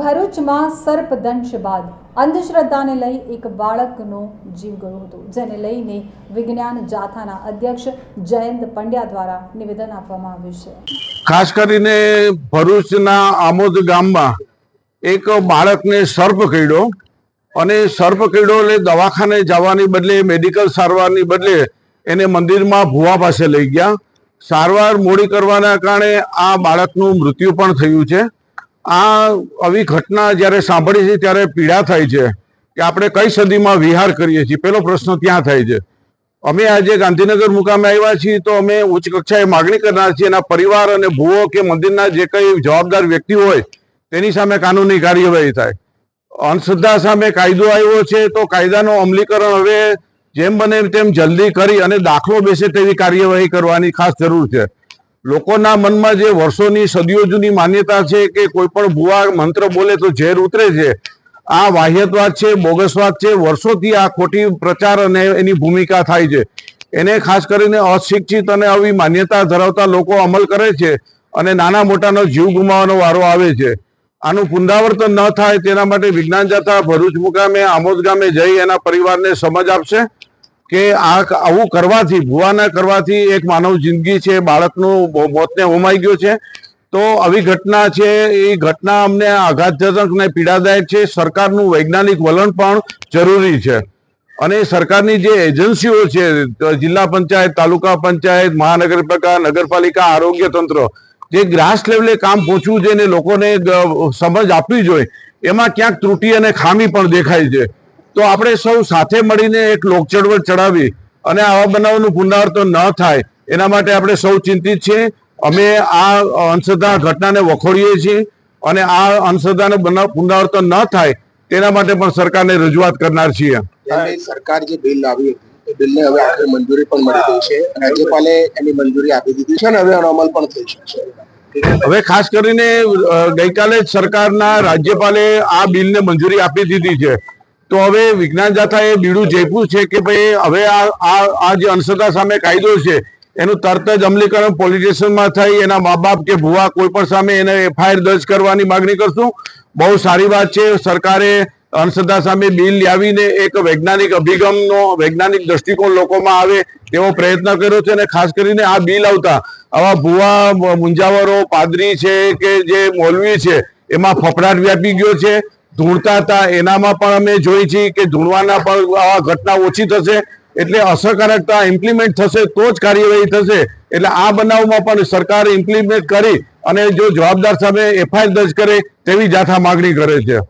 ભરૂચમાં સર્પદંશ બાદ અંધશ્રદ્ધાને લઈ એક બાળકનો જીવ ગયો હતો, જેને લઈને વિજ્ઞાન જાથાના અધ્યક્ષ જયંત પંડ્યા દ્વારા નિવેદન આપવામાં આવ્યું છે. ખાસ કરીને ભરૂચના આમોદ ગામમાં એક બાળકને સર્પ કરડ્યો અને સર્પ કરડ્યો એટલે દવાખાને જવાની બદલે, મેડિકલ સારવારની બદલે એને મંદિરમાં ભુવા પાસે લઈ ગયા. સારવાર મોડી કરવાના કારણે આ બાળકનું મૃત્યુ પણ થયું છે. આ આવી ઘટના જ્યારે સાંભળી છે ત્યારે પીડા થાય છે કે આપણે કઈ સદીમાં વિહાર કરીએ છીએ? પેલો પ્રશ્ન ત્યાં થાય છે. અમે આજે ગાંધીનગર મુકામે આવ્યા છીએ તો અમે ઉચ્ચ કક્ષાએ માગણી કરનાર છીએ એના પરિવાર અને ભુવો કે મંદિરના જે કઈ જવાબદાર વ્યક્તિ હોય તેની સામે કાનૂની કાર્યવાહી થાય. અંધશ્રદ્ધા સામે કાયદો આવ્યો છે તો કાયદાનું અમલીકરણ હવે જેમ બને તેમ જલ્દી કરી અને દાખલો બેસે તેવી કાર્યવાહી કરવાની ખાસ જરૂર છે. લોકોના મનમાં જે વર્ષોની સદીઓ જૂની માન્યતા છે કે કોઈ પણ ભુવા મંત્ર બોલે તો ઝેર ઉતરે છે, આ વાહ્યતવાદ છે, બોગસવાદ છે, વર્ષોથી આ ખોટી પ્રચાર અને એની ભૂમિકા થાય છે. એને ખાસ કરીને અશિક્ષિત અને આવી માન્યતા ધરાવતા લોકો અમલ કરે છે અને નાના મોટાનો જીવ ગુમાવવાનો વારો આવે છે. આનું પુનરાવર્તન ન થાય તેના માટે વિજ્ઞાન જાથા ભરૂચ મુકામે, આમોદ ગામે જઈ એના પરિવારને સમજ આપશે. કે આ આવું કરવાથી, ભુવાના કરવાથી એક માનવ જિંદગી છે, બાળકનું મોતને હોમાઈ ગયો છે. તો આવી ઘટના છે, એ ઘટના અમને આઘાતજનક ને પીડાદાયક છે. સરકારનું વૈજ્ઞાનિક વલણ પણ જરૂરી છે. અને સરકારની જે એજન્સીઓ છે જિલ્લા પંચાયત, તાલુકા પંચાયત, મહાનગરપાલિકા, નગરપાલિકા, આરોગ્ય તંત્ર, જે ગ્રાસ લેવલે કામ પહોંચવું જોઈએ ને લોકોને સમજ આપવી જોઈએ, એમાં ક્યાંક ત્રુટિ અને ખામી પણ દેખાય છે. તો આપણે સૌ સાથે મળીને એક લોકચળવળ ચડાવી અને આવા બનાવનું પુનરાવર્તન ન થાય એના માટે આપણે સૌ ચિંતિત છીએ. અમે આ અંધશ્રદ્ધા ઘટનાને વખોડીએ છીએ અને આ અંશદાને બનાવ પુનરાવર્તન ન થાય તેના માટે પણ સરકારને રજૂઆત કરનાર છીએ. સરકાર જે બિલ લાવી હતી એ બિલને હવે આખરે મંજૂરી પણ મળી ગઈ છે. રાજ્યપાલે એની મંજૂરી આપી દીધી છે અને હવે એનો અમલ પણ થઈ શકશે હવે ખાસ કરીને ગઈકાલે જ સરકારના રાજ્યપાલે આ બિલને મંજૂરી આપી દીધી છે. તો હવે વિજ્ઞાન જાથાએ બીડું ઝેપ્યું છે કે ભાઈ હવે આ આ જે અંધશ્રદ્ધા સામે કાયદો છે, એનું તરત જ અમલીકરણ પોલિટિશિયનમાં થઈ એના મા બાપ કે ભુવા કોઈ પણ સામે એને એફઆઈઆર દર્જ કરવાની માગણી કરશું. બહુ સારી વાત છે, સરકારે અંધશ્રદ્ધા સામે બિલ લાવીને એક વૈજ્ઞાનિક અભિગમનો, વૈજ્ઞાનિક દ્રષ્ટિકોણ લોકોમાં આવે તેવો પ્રયત્ન કર્યો છે અને ખાસ કરીને આ બિલ આવતા આવા ભુવા, મુંજાવરો, પાદરી છે કે જે મોલવી છે, એમાં ફફડાટ વ્યાપી ગયો છે. ધૂણતા હતા. એનામાં પણ અમે જોઈ છીએ કે ધૂણવાના પણ આવા ઘટના ઓછી થશે. એટલે અસરકારકતા ઇમ્પ્લિમેન્ટ થશે તો જ કાર્યવાહી થશે. એટલે આ બનાવમાં પણ સરકાર ઇમ્પ્લિમેન્ટ કરી અને જો જવાબદાર સામે એફઆઈઆર દર્જ કરે તેવી જાથા માગણી કરે છે.